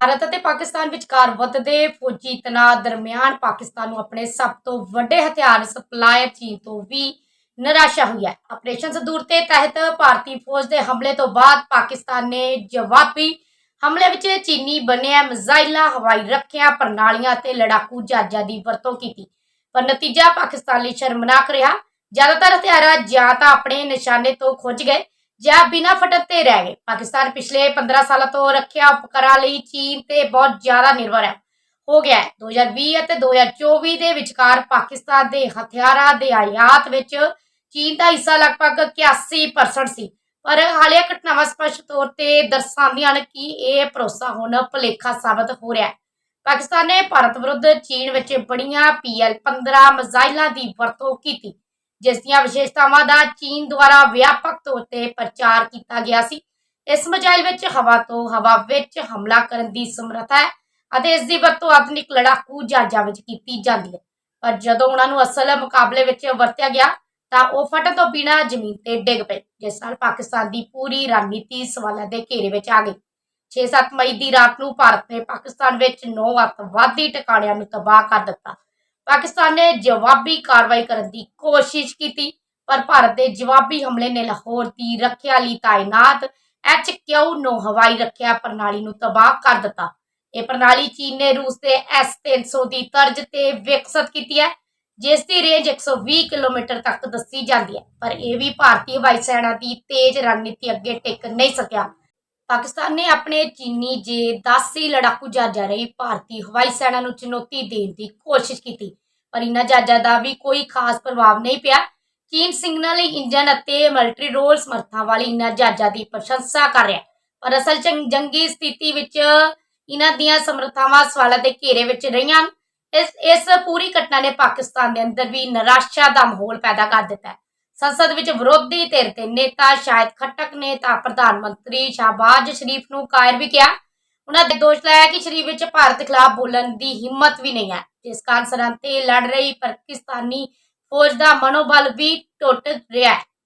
ਭਾਰਤ ਅਤੇ ਪਾਕਿਸਤਾਨ ਵਿਚਕਾਰ ਵੱਧਦੇ ਫੌਜੀ ਤਣਾਅ ਦਰਮਿਆਨ ਪਾਕਿਸਤਾਨ ਨੂੰ ਆਪਣੇ ਸਭ ਤੋਂ ਵੱਡੇ ਹਥਿਆਰ ਸਪਲਾਇਰ ਚੀਨ ਤੋਂ ਵੀ ਨਿਰਾਸ਼ਾ ਹੋਈ ਹੈ। ਆਪਰੇਸ਼ਨ ਸੰਦੂਰ ਦੇ ਤਹਿਤ ਭਾਰਤੀ ਫੌਜ ਦੇ ਹਮਲੇ ਤੋਂ ਬਾਅਦ ਪਾਕਿਸਤਾਨ ਨੇ ਜਵਾਬੀ ਹਮਲੇ ਵਿੱਚ ਚੀਨੀ ਬਣਿਆ ਮਿਜ਼ਾਈਲਾਂ, ਹਵਾਈ ਰੱਖਿਆ, ਪ੍ਰਣਾਲੀਆਂ ਤੇ ਲੜਾਕੂ ਜਹਾਜ਼ਾਂ ਦੀ ਵਰਤੋਂ ਕੀਤੀ। ਪਰ ਨਤੀਜਾ ਪਾਕਿਸਤਾਨ ਲਈ ਸ਼ਰਮਨਾਕ ਰਿਹਾ। ਜ਼ਿਆਦਾਤਰ ਹਥਿਆਰ ਜਾਂ ਤਾਂ ਆਪਣੇ ਨਿਸ਼ਾਨੇ ਤੋਂ ਖੁੱਜ ਗਏ। ਜਾਂ ਬਿਨਾਂ ਫਟਣ ਰਹਿ ਗਏ। ਪਾਕਿਸਤਾਨ ਪਿਛਲੇ 15 ਸਾਲਾਂ ਤੋਂ ਰੱਖਿਆ ਉਪਕਰਾਂ ਲਈ ਚੀਨ ਤੇ ਬਹੁਤ ਜ਼ਿਆਦਾ ਨਿਰਭਰ ਹੈ। ਹੋ ਗਿਆ ਹੈ। 2020 ਅਤੇ 2024 ਦੇ ਵਿਚਕਾਰ ਪਾਕਿਸਤਾਨ ਦੇ ਹਥਿਆਰਾਂ ਦੇ ਆਯਾਤ ਵਿੱਚ ਚੀਨ ਦਾ ਹਿੱਸਾ ਲਗਭਗ 81% ਸੀ। ਪਰ ਹਾਲੇ ਘਟਨਾਵਾਂ ਸਪਸ਼ਟ ਤੌਰ ਤੇ ਦਰਸਾਉਂਦੀਆਂ ਹਨ ਕਿ ਇਹ ਭਰੋਸਾ ਹੁਣ ਭੁਲੇਖਾ ਸਾਬਤ ਹੋ ਰਿਹਾ ਹੈ। ਪਾਕਿਸਤਾਨ ਨੇ ਭਾਰਤ ਵਿਰੁੱਧ ਚੀਨ ਵਿੱਚ ਬੜੀਆਂ PL-15 ਮਿਜ਼ਾਈਲਾਂ ਦੀ ਵਰਤੋਂ ਕੀਤੀ। ਜਿਸ ਦੀਆਂ ਵਿਸ਼ੇਸ਼ਤਾਵਾਂ ਦਾ ਚੀਨ ਦੁਆਰਾ ਵਿਆਪਕ ਤੌਰ ਤੇ ਪ੍ਰਚਾਰ ਕੀਤਾ ਗਿਆ ਸੀ। ਇਸ ਮਿਜ਼ਾਈਲ ਵਿੱਚ ਹਵਾ ਤੋਂ ਹਵਾ ਵਿੱਚ ਹਮਲਾ ਕਰਨ ਦੀ ਸਮਰੱਥਾ ਹੈ ਅਤੇ ਇਸ ਦੀ ਵਰਤੋਂ ਆਧੁਨਿਕ ਲੜਾਕੂ ਜਹਾਜ਼ਾਂ ਵਿੱਚ ਕੀਤੀ ਜਾਂਦੀ ਹੈ। ਪਰ ਜਦੋਂ ਉਹਨਾਂ ਨੂੰ ਅਸਲ ਮੁਕਾਬਲੇ ਵਿੱਚ ਵਰਤਿਆ ਗਿਆ, ਤਾਂ ਉਹ ਫਟਣ ਤੋਂ ਬਿਨਾਂ ਜ਼ਮੀਨ ਤੇ ਡਿੱਗ ਪਏ, ਜਿਸ ਨਾਲ ਪਾਕਿਸਤਾਨ ਦੀ ਪੂਰੀ ਰਣਨੀਤੀ ਸਵਾਲਾਂ ਦੇ ਘੇਰੇ ਵਿੱਚ ਆ ਗਈ। 6-7 ਮਈ ਦੀ ਰਾਤ ਨੂੰ ਭਾਰਤ ਨੇ ਪਾਕਿਸਤਾਨ ਵਿੱਚ 9 ਅੱਤਵਾਦੀ ਟਿਕਾਣਿਆਂ ਨੂੰ ਤਬਾਹ ਕਰ ਦਿੱਤਾ ਪਾਕਿਸਤਾਨ ਨੇ ਜਵਾਬੀ ਕਾਰਵਾਈ ਕਰਨ ਦੀ ਕੋਸ਼ਿਸ਼ ਕੀਤੀ, ਪਰ ਭਾਰਤ ਦੇ ਜਵਾਬੀ ਹਮਲੇ ਨੇ ਲਾਹੌਰ ਦੀ ਰੱਖਿਆ ਲਈ ਤਾਇਨਾਤ HQ-9 ਹਵਾਈ ਰੱਖਿਆ ਪ੍ਰਣਾਲੀ ਨੂੰ ਤਬਾਹ ਕਰ ਦਿੱਤਾ। ਇਹ ਪ੍ਰਣਾਲੀ ਚੀਨ ਨੇ ਰੂਸ ਦੇ S-300 ਦੀ ਤਰਜ਼ ਤੇ ਵਿਕਸਿਤ ਕੀਤੀ ਹੈ, ਜਿਸ ਦੀ ਰੇਂਜ 120 ਕਿਲੋਮੀਟਰ ਤੱਕ ਦੱਸੀ ਜਾਂਦੀ ਹੈ। ਪਰ ਇਹ ਵੀ ਭਾਰਤੀ ਵਾਯੂ ਸੈਨਾ ਦੀ ਤੇਜ਼ ਰਣਨੀਤੀ ਅੱਗੇ ਟਿਕ ਨਹੀਂ ਸਕਿਆ। ਪਾਕਿਸਤਾਨ ਨੇ ਆਪਣੇ ਚੀਨੀ ਜੇ 10 ਲੜਾਕੂ ਜਹਾਜ਼ਾਂ ਰਹੀ ਭਾਰਤੀ ਹਵਾਈ ਸੈਨਾ ਨੂੰ ਚੁਣੌਤੀ ਦੇਣ ਦੀ ਕੋਸ਼ਿਸ਼ ਕੀਤੀ, ਪਰ ਇਹਨਾਂ ਜਹਾਜ਼ਾਂ ਦਾ ਵੀ ਕੋਈ ਖਾਸ ਪ੍ਰਭਾਵ ਨਹੀਂ ਪਿਆ। ਚੀਨ ਸਿਗਨਲ ਇੰਜਨ ਅਤੇ ਮਿਲਟਰੀ ਰੋਲ ਸਮਰੱਥਾ ਵਾਲੀ ਇਹਨਾਂ ਜਹਾਜ਼ਾਂ ਦੀ ਪ੍ਰਸ਼ੰਸਾ ਕਰ ਰਿਹਾ ਪਰ ਅਸਲ ਜੰਗ- ਜੰਗੀ ਸਥਿਤੀ ਵਿੱਚ ਇਹਨਾਂ ਦੀਆਂ ਸਮਰੱਥਾਵਾਂ ਸਵਾਲਾਂ ਦੇ ਘੇਰੇ ਵਿੱਚ ਰਹੀਆਂ ਹਨ। ਇਸ ਇਸ ਪੂਰੀ ਘਟਨਾ ਨੇ ਪਾਕਿਸਤਾਨ ਦੇ ਅੰਦਰ ਵੀ ਨਿਰਾਸ਼ਾ ਦਾ ਮਾਹੌਲ ਪੈਦਾ ਕਰ ਦਿੱਤਾ ਹੈ। ਸੰਸਦ ਵਿੱਚ ਵਿਰੋਧੀ ਧਿਰ ਦੇ ਨੇਤਾ ਸ਼ਾਇਦ ਖੱਟਕ ਨੇ ਤਾਂ ਪ੍ਰਧਾਨ ਮੰਤਰੀ ਸ਼ਾਹਬਾਜ਼ ਸ਼ਰੀਫ ਨੂੰ ਕਾਇਰ ਵੀ ਕਿਹਾ। ਉਹਨਾਂ ਦੇ ਦੋਸ਼ ਲਾਇਆ ਕਿ ਸ਼ਰੀਫ ਵਿੱਚ ਭਾਰਤ ਖਿਲਾਫ ਬੋਲਣ ਦੀ ਹਿੰਮਤ ਵੀ ਨਹੀਂ ਹੈ। ਜਿਸ ਕਾਰਨ ਸਰਹੰਦ ਤੇ ਲੜ ਰਹੀ ਪਾਕਿਸਤਾਨੀ ਫੌਜ ਦਾ ਮਨੋਬਲ ਵੀ ਟੁੱਟ ਰਿਹਾ ਹੈ।